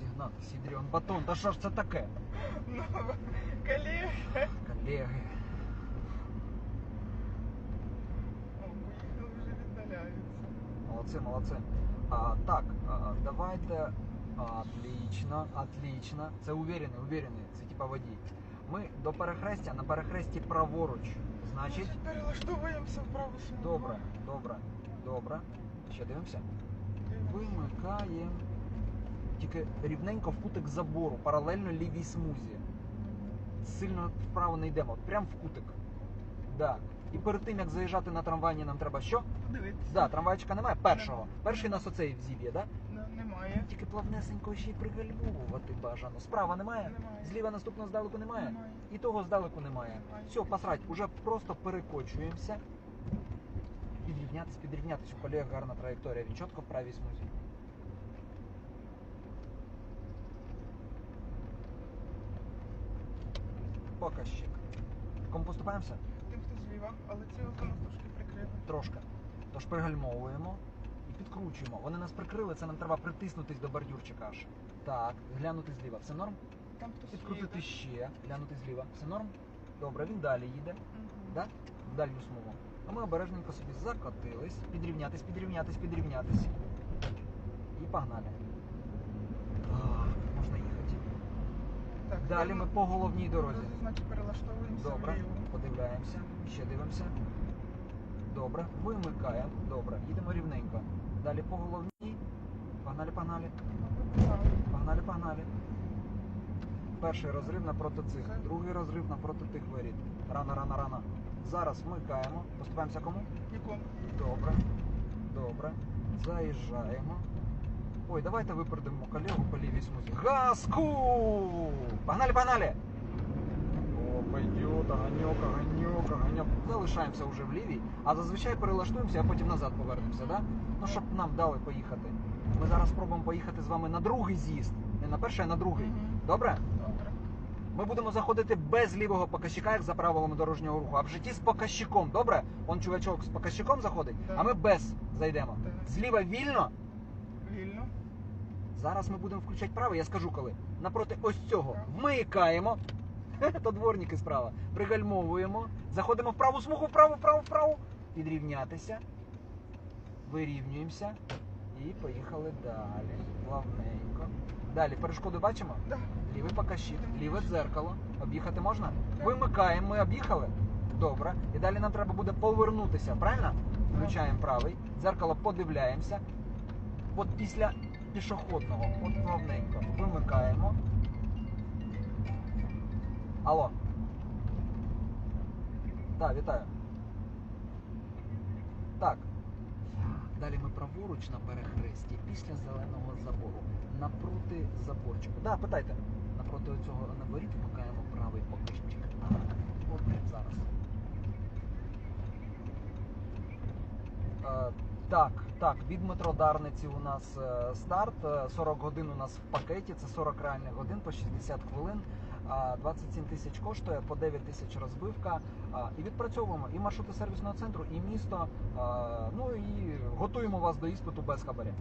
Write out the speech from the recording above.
розігнати Сідріон батон. Та що ж це таке? Ну, колеги. Колеги. О, поїхали вже віддаляються. Молодці, молодці. А, так, а, давайте. Отлично, отлично. Це уверений, уверений. Це типа водій. Ми до перехрестя, на перехресті праворуч. Значить, Значить, перелаштовуємося в праву смугу. добре, добре, добре. Ще дивимося. Вимикаємо. Тільки рівненько в кутик забору, паралельно лівій смузі. Сильно вправо не йдемо, прям в кутик. Да. І перед тим як заїжджати на трамвайні, нам треба що? Подивитися. Да, трамвайчика немає. Першого. Перший нас оцей зіб'є, да? Не- Немає. Тільки плавнесенько ще й пригальмовувати бажано. Справа немає? Немає. Зліва наступного здалеку немає? Немає. І того здалеку немає. Немає. Все, посрать, уже просто перекочуємося. Підрівнятись, підрівнятись. У колег гарна траєкторія. Він чітко в правій смузі. Показчик. Кому поступаємося? Тим, хто зліва, але ці авто нас трошки прикрили. Трошки. Тож пригальмовуємо і підкручуємо. Вони нас прикрили, це нам треба притиснутись до бордюрчика аж. Так, глянути зліва. Все норм? Там хтось Підкрутити їде. ще, глянути зліва. Все норм? Добре, він далі їде. Мгм. Да? В дальню смугу. А ми обережненько собі закотились, підрівнятись, підрівнятись, підрівнятись. І погнали. А, можна їхати. Так, Далі ми по головній дорозі. Значить, перелаштовуємося Добре, вліво. подивляємося, ще дивимося. Добре, вимикаємо. Добре, їдемо рівненько. Далі по головній. Погнали, погнали. Погнали, погнали. Перший розрив напроти цих, другий розрив напроти тих воріт. Рано, рано, рано. Зараз вмикаємо. Поступаємося кому? Нікому. Добре. Добре. Заїжджаємо. Ой, давайте випередимо колегу по лівій смузі. Газку! Погнали, погнали! О, пойдет, оганьок, оганьок, оганьок. Залишаємося вже в лівій, а зазвичай перелаштуємося, а потім назад повернемося, да? Ну, щоб нам дали поїхати. Ми зараз спробуємо поїхати з вами на другий з'їзд. Не на перший, а на другий. Добре? Добре. Ми будемо заходити без лівого показчика, як за правилами дорожнього руху, а в житті з показчиком. Добре? Он чувачок з показчиком заходить, Так. а ми без зайдемо. Так. Зліва вільно. Вільно. Зараз ми будемо включати право, я скажу коли. Напроти ось цього вмикаємо. То дворники справа. Пригальмовуємо. Заходимо в праву смугу, вправо, вправо, вправо. Підрівнятися. Вирівнюємося. І поїхали далі. Плавненько. Далі перешкоду бачимо? Да. Лівий покащик, ліве дзеркало. Об'їхати можна? Вимикаємо, ми об'їхали. Добре. І далі нам треба буде повернутися, правильно? Включаємо правий. Дзеркало подивляємося. От після пішохідного, от плавненько. Вимикаємо. Алло. Так, вітаю. Так. Далі ми праворуч на перехресті після зеленого забору. Напроти заборчику. Да, питайте. Напроти цього наворіт вмикаємо правий покищик. От зараз. Е, так, так, від метро Дарниці у нас е, старт. Е, 40 годин у нас в пакеті, це 40 реальних годин по 60 хвилин. 27 тисяч коштує, по 9 тисяч розбивка. І відпрацьовуємо і маршрути сервісного центру, і місто. Ну і готуємо вас до іспиту без хабаря.